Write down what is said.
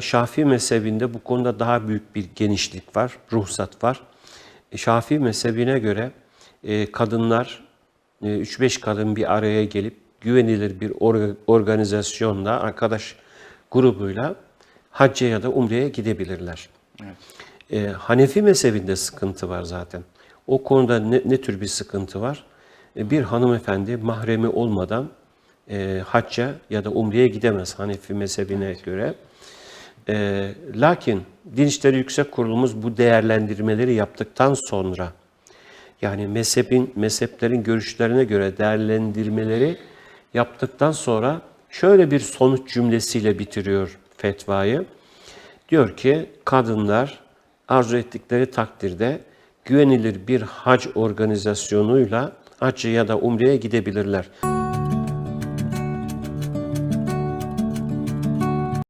Şafii mezhebinde bu konuda daha büyük bir genişlik var, ruhsat var. E, Şafii mezhebine göre e, kadınlar, e, 3-5 kadın bir araya gelip güvenilir bir orga- organizasyonla, arkadaş grubuyla hacca ya da umreye gidebilirler. E, Hanefi mezhebinde sıkıntı var zaten. O konuda ne, ne tür bir sıkıntı var? E, bir hanımefendi mahremi olmadan e, hacca ya da umreye gidemez Hanefi mezhebine göre. E, lakin Din İşleri Yüksek Kurulumuz bu değerlendirmeleri yaptıktan sonra yani mezhebin, mezheplerin görüşlerine göre değerlendirmeleri yaptıktan sonra şöyle bir sonuç cümlesiyle bitiriyor fetvayı. Diyor ki kadınlar arzu ettikleri takdirde güvenilir bir hac organizasyonuyla hacca ya da umreye gidebilirler.